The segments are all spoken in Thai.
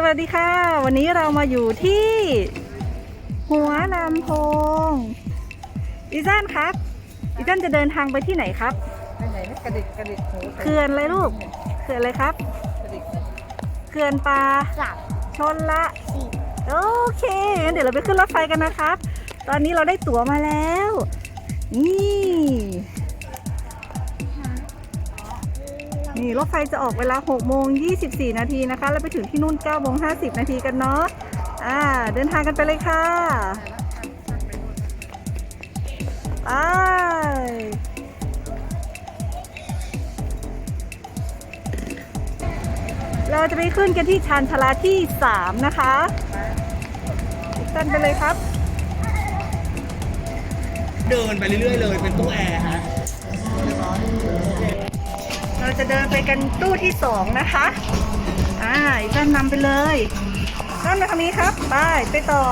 สวัสดีค่ะ วันนี้เรามาอยู่ที่ หัวลำโพงอีจันครับอีจันจะเดินทางไปที่ไหนครับไปไหนนะกระดิกกระดิกหูไปเขื่อนอะไรลูกเขื่อนอะไรครับกระดิกเขื่อนปลาสับชนละสิบโอเคงั้นเดี๋ยวเราไปขึ้นรถไฟกันนะครับ ตอนนี้เราได้ตั๋วมาแล้ว นี่ นี่รถไฟจะออกเวลา6โมง24 นาทีนะคะ แล้วไปถึงที่นู่น9โมง50 นาทีกันเนาะอ่าเดินทางกันไปเลยค่ะไปเราจะไปขึ้นกันที่ชานชาลาที่ 3 นะคะกันไปเลยครับ เดินไปเรื่อยๆเลยเป็นตู้แอร์ฮะ เราจะเดินไปกันตู้ที่สองนะคะ อ่าอีกท่านนำไปเลยท่านมาทางนี้ครับไปไปต่อ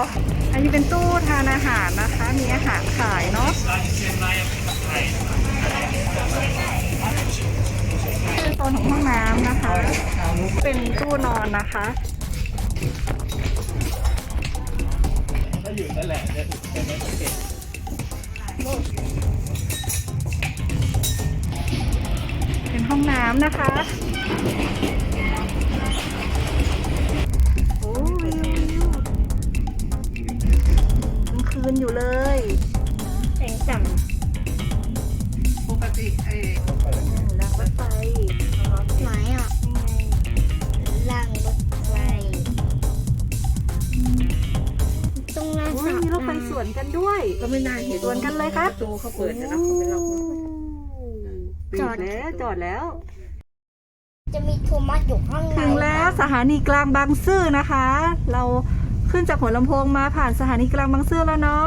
อันนี้เป็นตู้ทานอาหารนะคะ มีอาหารขายเนาะเป็นโซนของห้องน้ำนะคะ เป็นตู้นอนนะคะ น้ำนะคะ โอ้วิววิวกลางคืนอยู่เลยแสงจังปกติไอ้รางรถไฟไหนอะล่างรถไฟตรงนั้นโอ้ยมีรถไฟสวนกันด้วย ก็ไม่น่าเห็นสวนกันเลยครับ ประตูเขาเปิดจะนะเขาไปล็อกจอดแล้ว จอดแล้ว จะมีโทมัสอยู่ข้างในถึงแล้วสถานีกลางบางซื่อนะคะ เราขึ้นจากหัวลำโพงมาผ่านสถานีกลางบางซื่อแล้วเนาะ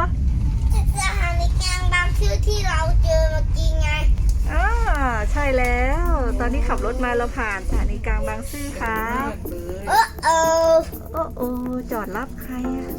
สถานีกลางบางชื่อที่เราเจอเมื่อกี้ไงอ่าใช่แล้ว ตอนที่ขับรถมาเราผ่านสถานีกลางบางซื่อครับเออเออโอ้โอ้จอดรับใครอะ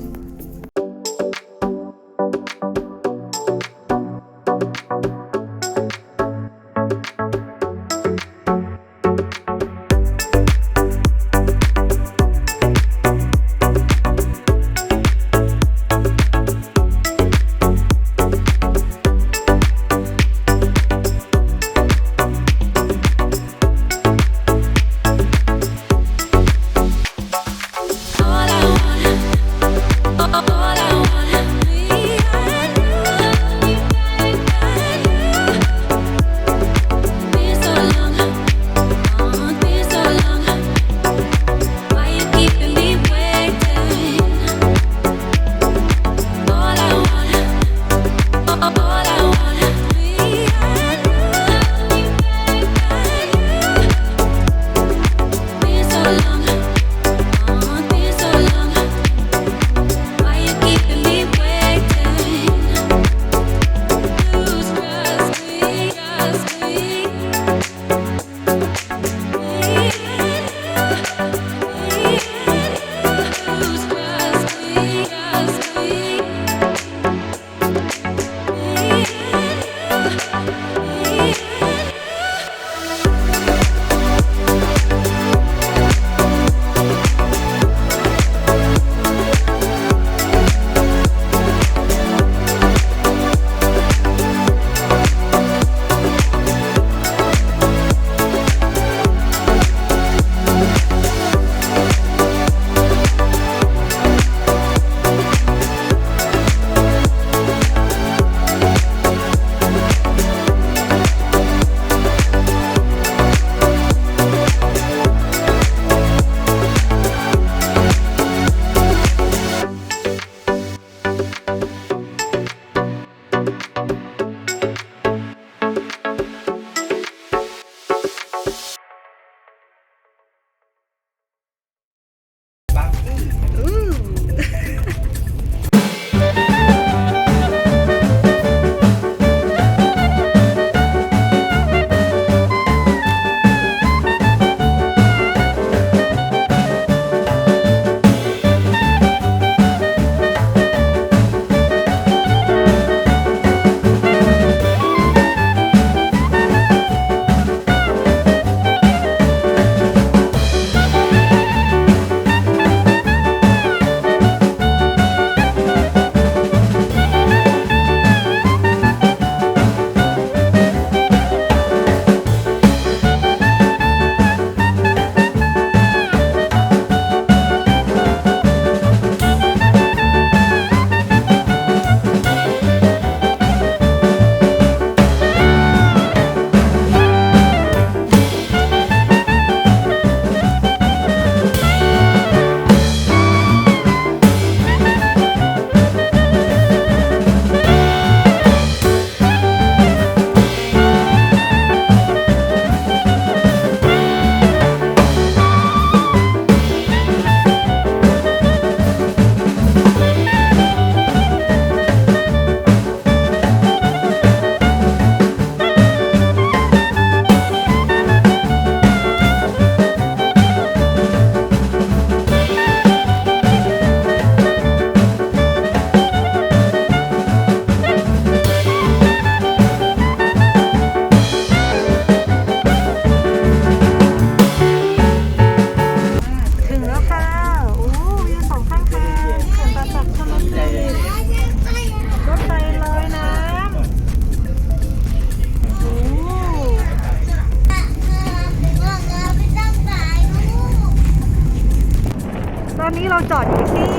จอดอยู่ที่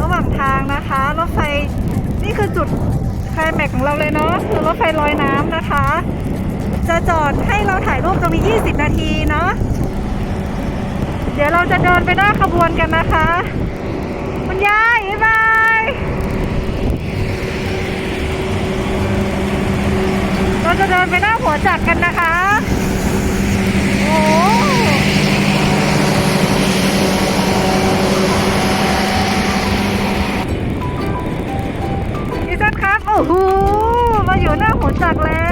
ระหว่างทางนะคะ รถไฟนี่คือจุดไคลแม็กของเราเลยเนาะคือรถไฟลอยน้ำนะคะ จะจอดให้เราถ่ายรูปตรงนี้ 20 นาทีเนาะเดี๋ยวเราจะเดินไปหน้าขบวนกันนะคะคุณยายบ๊ายบาย เราจะเดินไปหน้าหัวจักรกันนะคะ โอ้ จักรแล้วตัว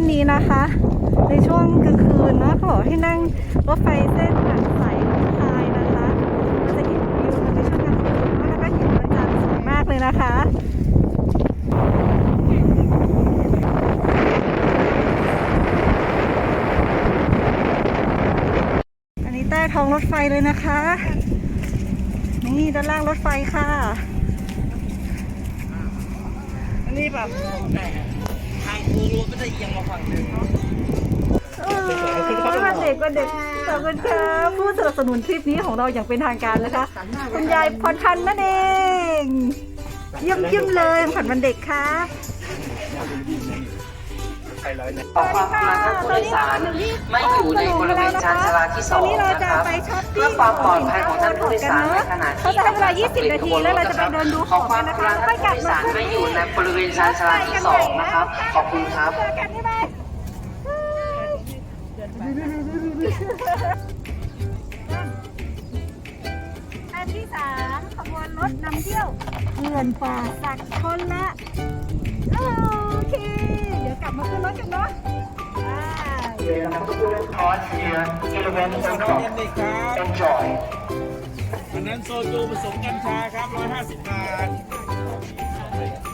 นนี้นะคะ ในช่วงกลางคืนนะเขาบอกให้นั่งรถไฟเส้นหางสายลำพายนะคะเราจะเห็นวิวในช่วงกลางคืนแล้วก็เห็นพระจันทร์สวยมากเลยนะคะอันนี้ใต้ท้องรถไฟเลยนะคะ นี่ด้านล่างรถไฟค่ะ อันนี้แบบ ทางโค้งรถก็จะเอียงมาฝั่งหนึ่งเออวันเด็กวันเด็กขอบคุณค่ะผู้สนับสนุนคลิปนี้ของเราอย่างเป็นทางการนะคะ คุณยายพรพันธ์นั่นเองเยี่ยมเยี่ยมเลยของขวัญวันเด็กค่ะขอความกรุณาท่านผู้โดยสาร ไม่อยู่ในบริเวณชานชาลาที่สองตอนนี้เรานะจะครับไปช้อปปิ้เพื่องความปลอดภัยของท่านผู้โดยสารในขณะที่เขาจะให้เวลา20นาทีแล้วเราจะไปเดินดูขขอองคกัวานมนะกรุคะณาแล้วท่าค่อนยกผู้ลับโดยมาสารไม่อยู่ในบริเวณชานชาลาที่สองนะครับ ขอบคุณครับเจอกันบ๊ายบายอันที่สามขบวนรถนำเที่ยวเขื่อนป่าสักคนละโอเคเดี๋ยว กลับมาขึ้นรถกันเนาะไป Card here, eleven o'clock. Enjoy. อันนั้นโซจูผสมกัญชาครับ 150 บาท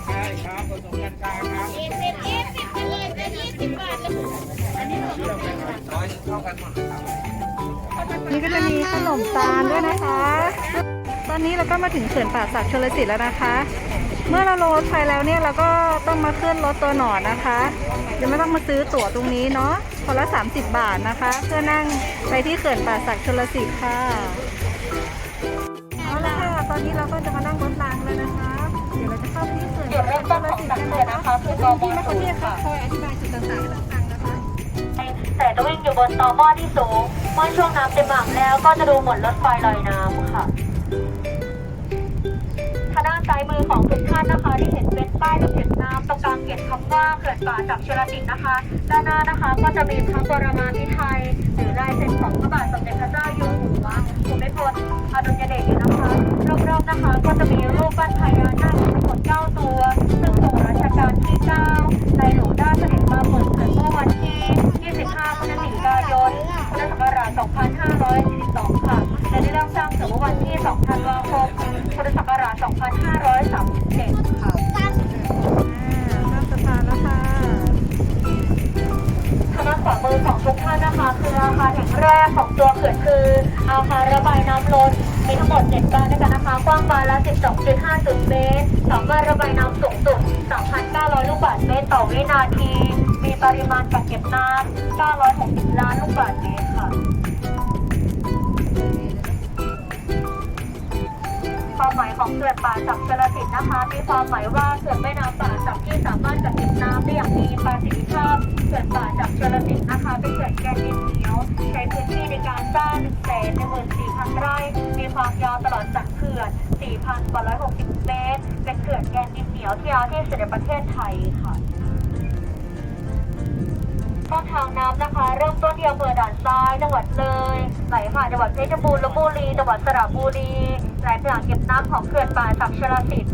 ใช่ครับผสมกัญชาครับนี่ก็จะมีขนมตาลด้วยนะคะ ตอนนี้เราก็มาถึงเขื่อนป่าสักชลสิทธิ์แล้วนะคะ เมื่อเราลงรถไฟแล้วเนี่ยเราก็ต้องมาขึ้นรถตัวหนอนนะคะจะไม่ต้องมาซื้อตั๋วตรงนี้เนาะคนละ 30 บาทนะคะ เพื่อนั่งไปที่เขื่อนป่าสักชลสิทธิ์ค่ะเอาละค่ะตอนนี้เราก็จะมานั่งรถรางแล้วนะคะ เดี๋ยวเราจะเข้าไปที่เขื่อนป่าสักชลสิทธิ์กันนะคะคือกองที่มาคนนี้ค่ะคอยอธิบายจุดต่างๆให้เราฟังนะคะแต่จะวิ่งอยู่บนตอหม้อที่สูงเมื่อช่วงน้ำเต็มอ่างแล้วก็จะดูเหมือนรถไฟลอยน้ำค่ะ ซ้ายมือของทุกท่านนะคะ ที่เห็นเป็นป้ายระเบียบน้ำตรงกลางเขียนคำว่าเขื่อนป่าจากชลสิทธิ์นะคะ ด้านหน้านะคะก็จะมีพระบรมาภิไธยหรือลายเซ็นของพระบาทสมเด็จพระเจ้าอยู่หัวภูมิพลอดุลยเดชอยู่นะคะรอบๆนะคะ ก็จะมีรูปปั้นพญานาคทั้งหมดเก้าตัว ซึ่งทรงรัชกาลที่เก้าในหลวงได้เสด็จมาเปิดเผยเมื่อวันที่ 25พฤศจิกายนพุทธศักราช2542 วินาที มีปริมาณกักเก็บน้ำ960 ล้านลูกบาศก์เมตรค่ะ ความหมายของเขื่อนป่าสักชลสิทธิ์นะคะ มีความหมายว่าเขื่อนแม่น้ำป่าสักที่สามารถกักเก็บน้ำได้อย่างมีประสิทธิภาพเขื่อนป่าสักชลสิทธิ์นะคะ เป็นเขื่อนแกนดินเหนียว ใช้พื้นที่ในการสร้าง1 1 4 0 0 0ไร่ มีความยาวตลอดสันเขื่อน4,160 เมตร เป็นเขื่อนแกนดินเหนียวที่ยาวที่สุดในประเทศไทยค่ะ ต้นทางน้ำนะคะ เริ่มต้นที่อำเภอด่านซ้ายจังหวัดเลยไหลผ่านจังหวัดเพชรบูรณ์ลบบุรีจังหวัดสระบุรีไหลไปอ่างเก็บน้ำของเขื่อนป่าศักดิ์ชลสิทธิ์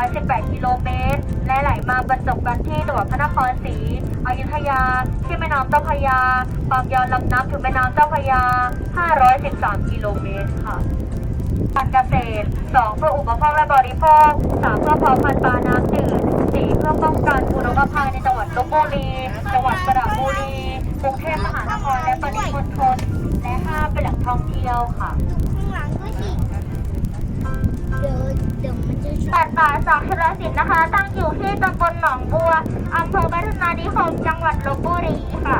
318 กิโลเมตร และไหลมาบรรจบกันที่จังหวัดพระนครศรีอยุธยา ที่แม่น้ำเจ้าพระยาความยาวลำน้ำถึงแม่น้ำเจ้าพระยา 513 กิโลเมตรค่ะ การเกษตร 2 เพื่ออุปโภคและบริโภค 3 เพื่อเพาะพันธุ์ปลาน้ำจืด 4 เพื่อป้องกันอุทกภัยในจังหวัดลบบุรี จังหวัดสระบุรี กรุงเทพมหานครและปริมณฑลและ 5 เป็นแหล่งท่องเที่ยวค่ะข้างหลัง ด้วยสิเดี๋ยวเดี๋ยวมันจะชนป่าป่าสักชลสิทธิ์นะคะ ตั้งอยู่ที่ตำบลหนองบัวอำเภอพัฒนานิคมจังหวัดลบบุรีค่ะ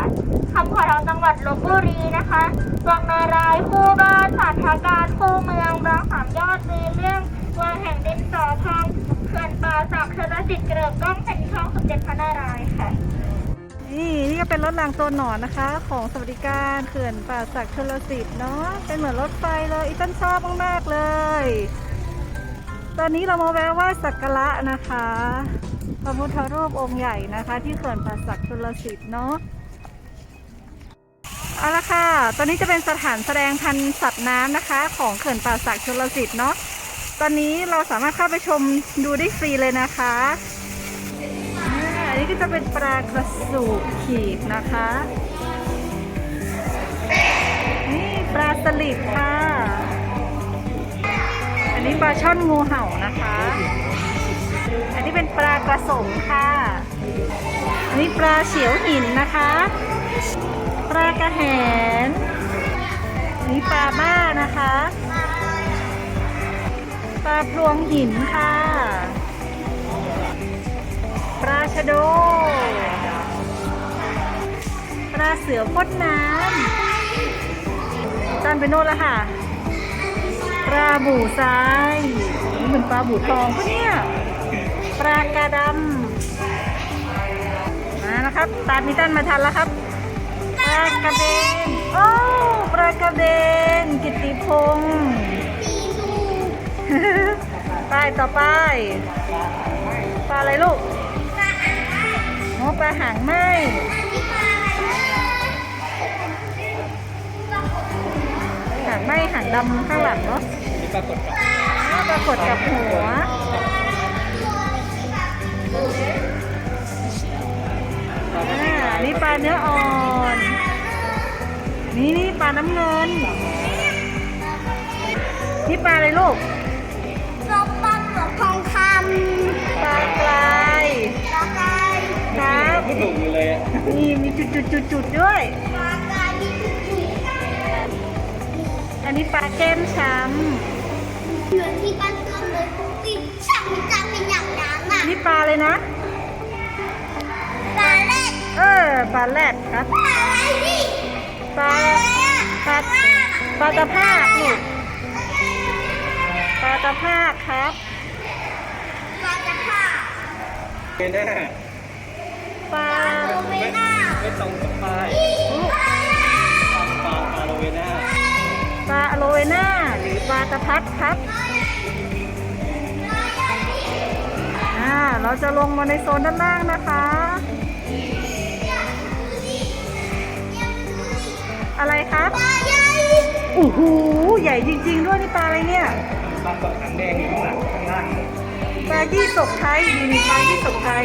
คำขวัญของจังหวัดลบบุรีนะคะวังนารายณ์คู่บ้านสาธาการคู่เมืองบางสามยอดมีเรื่องวังแห่งดินสอทองเขื่อนป่าสักชลสิทธิ์เกริกก้องเป็นทองสมเด็จพระนารายณ์ค่ะ นี่นี่ก็เป็นรถรางตัวหนอนนะคะ ของสวัสดิการเขื่อนป่าสักชลสิทธิ์เนาะเป็นเหมือนรถไฟเลยอีตันชอบมากๆเลย ตอนนี้เรามาแวะไหว้สักการะนะคะพระพุทธรูปองค์ใหญ่นะคะ ที่เขื่อนป่าสักชลสิทธิ์เนาะเอาละค่ะ ตอนนี้จะเป็นสถานแสดงพันธุ์สัตว์น้ำนะคะ ของเขื่อนป่าสักชลสิทธิ์เนาะ ตอนนี้เราสามารถเข้าไปชมดูได้ฟรีเลยนะคะอันนี้ก็จะเป็นปลากระสูบขีดนะคะ นี่ปลาสลิดค่ะ นี้ปลาช่อนงูเห่านะคะ อันนี้เป็นปลากระสงค่ะ อันนี้ปลาเฉียวหินนะคะ ปลากระแหนอันนี้ปลาบ้านะคะ ปลาพลวงหินค่ะ ปลาชะโด ปลาเสือพ่นน้ำจันไปโน่นล้วค่ะ ปลาบู่ทรายนี่เป็นปลาบู่ทองปะเนี่ยปลากระดำมานะครับ ตามิตันมาทันแล้วครับปลากระเบนโอ้ปลากระเบนกิตติพงศ์ไปต่อไปปลาอะไรลูกโอ้ปลาหางไหมหางไหมหางดำข้างหลังเนาะ ปรากฏกับอ้าปรากฏกับหัว อ่า นี่ปลาเนื้ออ่อน นี่นี่ปลาน้ำเงิน นี่ปลาอะไรลูกซบปลาเปลือกทองคำปลากรายปลากายครับก็ถูกอยู่เลยอะนี่มีจุดจุดจุดจุดๆด้วย ปลากายที่จุดอันนี้ปลาแก้มช้ๆ เหมือนที่บ้านเพื่อนเลยติดช่างจะเป็นอย่างนั้นอะำนี่ปลาเลยนะ ปลาเล็ดเออปลาแรดครับอะไรนี่ปลาปลาปลาตะภาคลูกปลาตะภาคครับปลาจะผ่าเป็นแน่ปลาโรเวน่าไม่ตรงกับป้ายปลาปลาปลาโรเวน่าปลาอโลเวน่า หรือปลาตะพัดครับอ่าเราจะลงมาในโซนด้านล่างนะคะ อะไรครับปลาใหญ่โอ้โหใหญ่จริง ๆ ด้วยนี่ปลาอะไรเนี่ยปลาเกาะหางแดงอยู่ข้างหลังข้างล่างปลายี่สกไทยนี่นี่ปลายี่สกไทย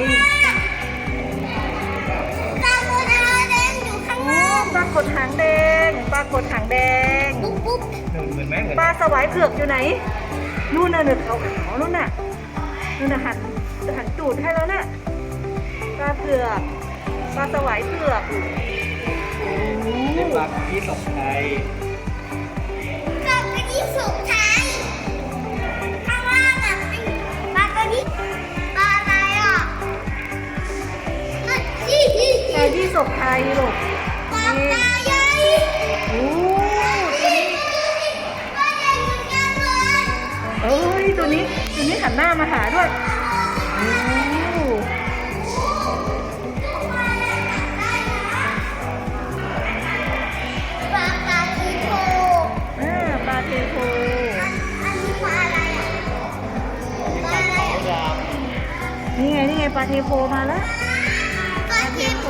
ปลากดหางแดง ปลากดหางแดง ปุ๊บปุ๊บเหมือนเหมือนไหมเหมือนปลาสวายเผือกอยู่ไหน นู่นน่ะหนึ่งขาวๆนู่นน่ะนู่นน่ะหันหันตูดให้แล้วน่ะ ปลาเผือก ปลาสวายเผือกเป็นปลาที่สกไทยกลับไปที่สุดท้ายข้างล่างอะเป็นปลาตัวนี้ปลาอะไรอะมันอีอีปลายี่สกไทยลูกปลาปลาใหญ่โอ้ โอ้ยตัวนี้ตัวนี้หันหน้ามาหาด้วยโอ้อ่ปลาเทโพนี่ไงนี่ไงปลาเทโพมาแล้ว ปลาเทโพ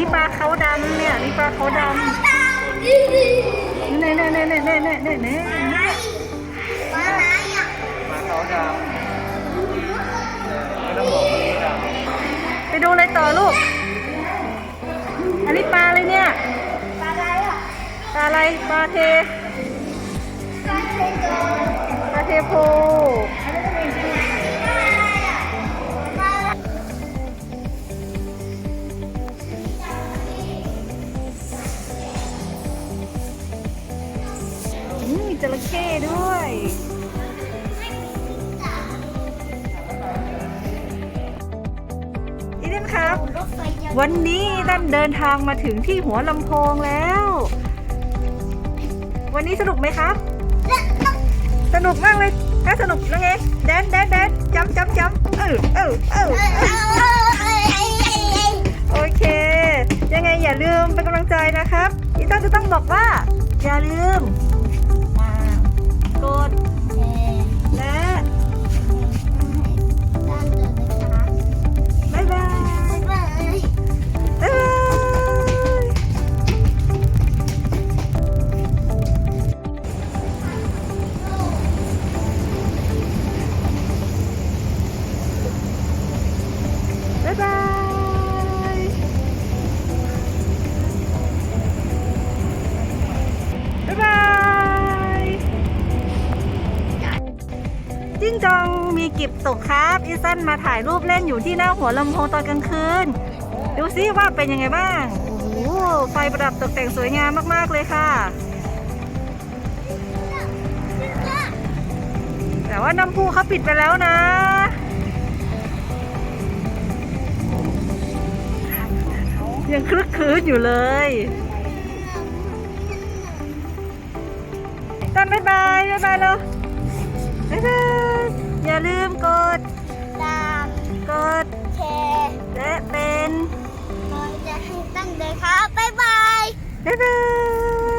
นนี้ปลาเขาดำเนี่ย นี่ปลาเขาดำอีอีเน่เน่เน่เน่เน่เน่เน่เน่ปลาอะไรอะปลาเขาดำไม่ต้องบอกว่าดำไปดูอะไรต่อลูก อันนี้ปลาอะไรเนี่ย ปลาอะไรอะ ปลาอะไร ปลาเท ปลาเทโพ วันนี้ดันเดินทางมาถึงที่หัวลำโพงแล้ว วันนี้สนุกไหมครับ สนุกมากเลยถ้าสนุกแล้วไงแดนแดนแดนจำจำจำเออเออเออเออโอเค ยังไงอย่าลืมเป็นกำลังใจนะครับอีต้าจะต้องบอกว่า อยู่ที่หน้าหัวลำโพงตอนกลางคืน ดูซิว่าเป็นยังไงบ้าง โอ้โห ไฟประดับตกแต่งสวยงามมากๆเลยค่ะ แต่ว่าน้ำพุเขาปิดไปแล้วนะยังคลึกคลื้นอยู่เลยตันบ๊ายบายบ๊ายบายแล้วบ๊ายอย่าลืมกด กดแชร์และเป็นน้อยจะให้ตั้งเลยครับ บ๊ายบาย บ๊ายบาย